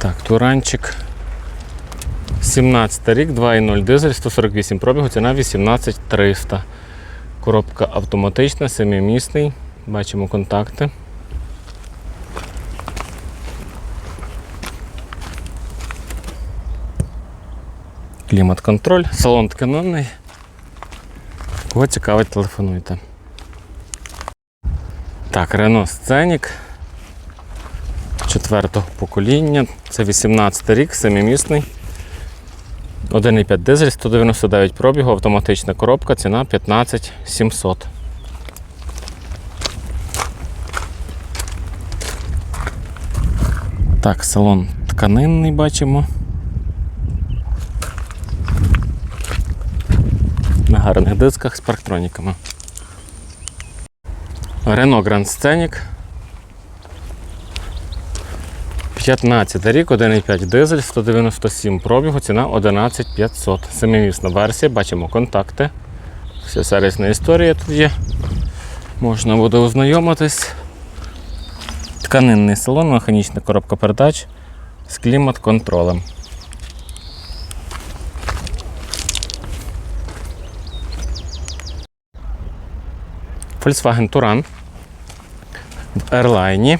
Так, Туранчик. 17 рік, 2.0 дизель, 148 пробігу, ціна 18300. Коробка автоматична, семимісний. Бачимо контакти. Клімат-контроль, салон тканинний. Кого цікавить, телефонуйте. Так, Renault Scenic четвертого покоління. Це 18 рік, семимісний. 1,5 дизель, 199 пробігу, автоматична коробка, ціна 15 700. Так, салон тканинний бачимо. На гарних дисках з парктроніками. Renault Grand Scenic 15 рік, 1,5 дизель, 197 пробігу, ціна 11 500. Семимісна версія, бачимо контакти. Вся сервісна історія тут є. Можна буде ознайомитись. Тканинний салон, механічна коробка передач з клімат-контролем. Volkswagen Touran в Airline.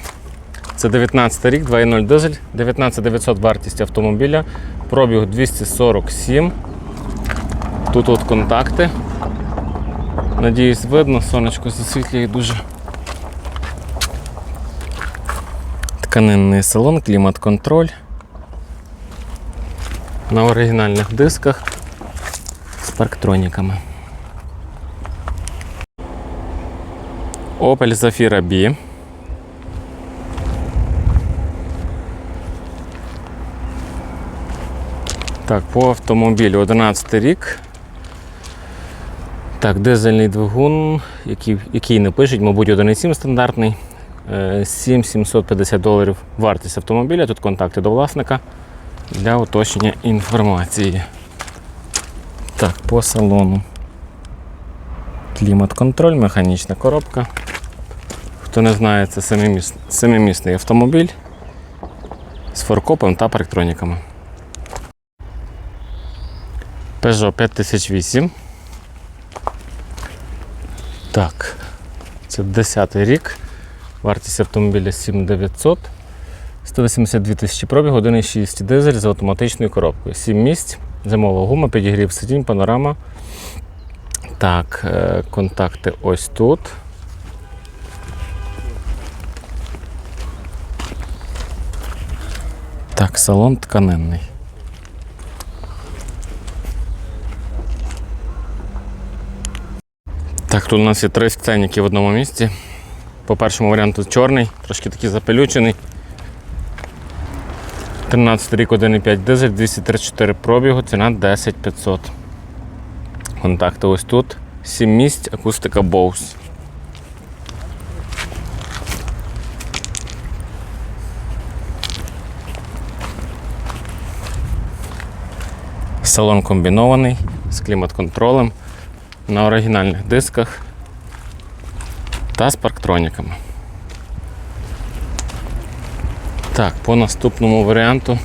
Це 19 рік, 2.0 дизель, 19900 вартість автомобіля, пробіг 247. Тут от контакти. Надіюсь, видно, сонечко засвітлює дуже. Тканинний салон, клімат-контроль. На оригінальних дисках з парктроніками. Opel Zafira B. Так, по автомобілю 11 рік. Так, дизельний двигун, який, який не пишуть, мабуть, 1,7 стандартний. 7750 доларів вартість автомобіля. Тут контакти до власника для уточнення інформації. Так, по салону. Клімат-контроль, механічна коробка. Хто не знає, це семимісний автомобіль з форкопом та парктроніками. Peugeot 5008. Так, це 10 й рік. Вартість автомобіля 7900. 182 тисячі пробіг, 1,6 дизель з автоматичною коробкою. 7 місць, зимова гума, підігрів сидінь, панорама. Так, е, контакти ось тут. Так, салон тканинний. Так, тут у нас є три сценіки в одному місці. По першому варіанту чорний, трошки такий запелючений. 13 рік 1,5 дизель, 234 пробігу, ціна 10 500. Контакти ось тут. 7 місць, акустика Bose. Салон комбінований з клімат-контролем на оригінальних дисках та з парктроніками. Так, по наступному варіанту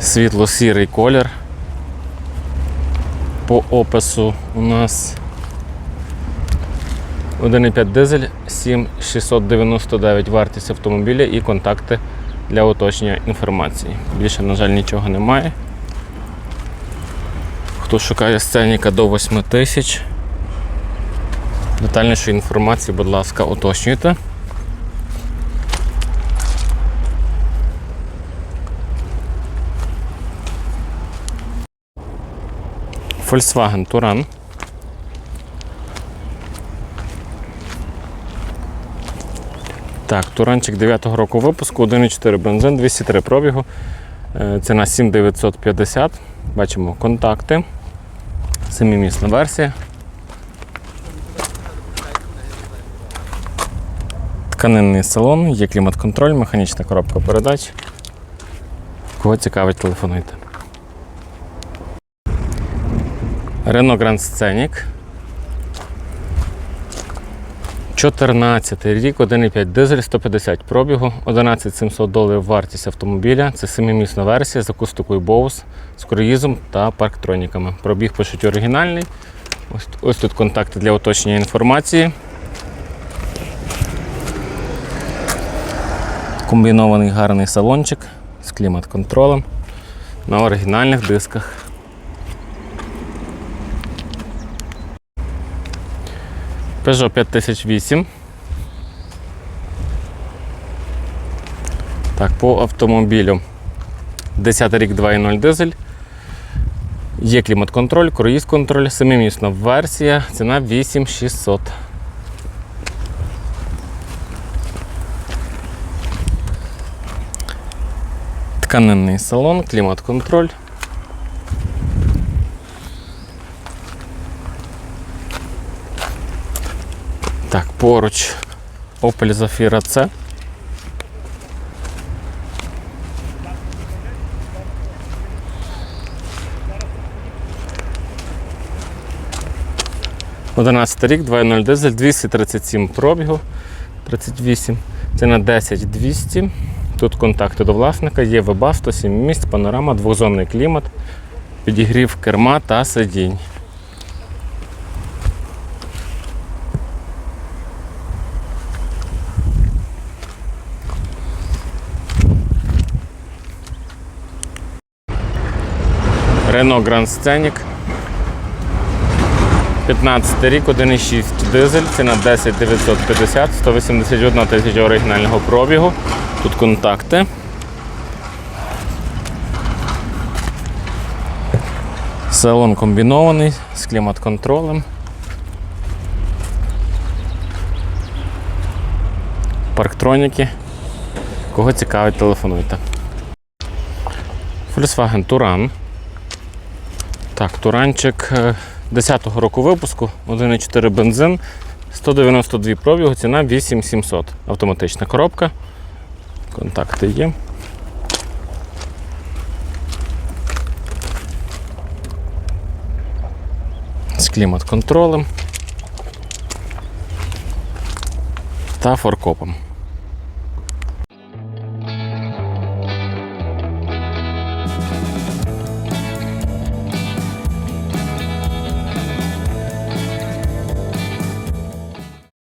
світло-сірий колір. По опису у нас 1,5 дизель, 7699 вартість автомобіля і контакти для уточнення інформації. Більше, на жаль, нічого немає. Хто шукає сценіка до 8 тисяч, Детальнішу інформацію, будь ласка, уточнюйте. Volkswagen Touran. Так, Туранчик 9-го року випуску, 1,4 бензин, 203 пробігу. Е, Ціна 7950. Бачимо контакти. Семимісна версія. Тканинний салон, є клімат-контроль, механічна коробка передач. Кого цікавить, телефонуйте. Renault Grand Scenic. 14 рік, 1,5 дизель, 150 пробігу, 11700 доларів вартість автомобіля. Це семимісна версія з акустикою Bose, з круїзом та парктроніками. Пробіг пишуть оригінальний. Ось, ось тут контакти для уточнення інформації. Комбінований гарний салончик з клімат-контролем на оригінальних дисках. Peugeot 5008. Так, по автомобілю. 10 рік 2.0 дизель. Є клімат-контроль, круїз-контроль, семимісна версія, ціна 8600. Тканинний салон, клімат-контроль. Поруч Opel Zafira C. Одинадцятий рік, 2.0 дизель, 237 пробігу, 38. Ціна 10 200. Тут контакти до власника, є веба 107 місць, панорама, двохзонний клімат, підігрів керма та сидінь. Renault Grand Scenic. 15 рік, 1,6 дизель, ціна 10 950, 181 тисяча оригінального пробігу. Тут контакти. Салон комбінований з клімат-контролем. Парктроніки. Кого цікавить, телефонуйте. Volkswagen Touran. Так, Туранчик 10-го року випуску, 1,4 бензин, 192 пробігу, ціна 8700. Автоматична коробка. Контакти є. З клімат-контролем та форкопом.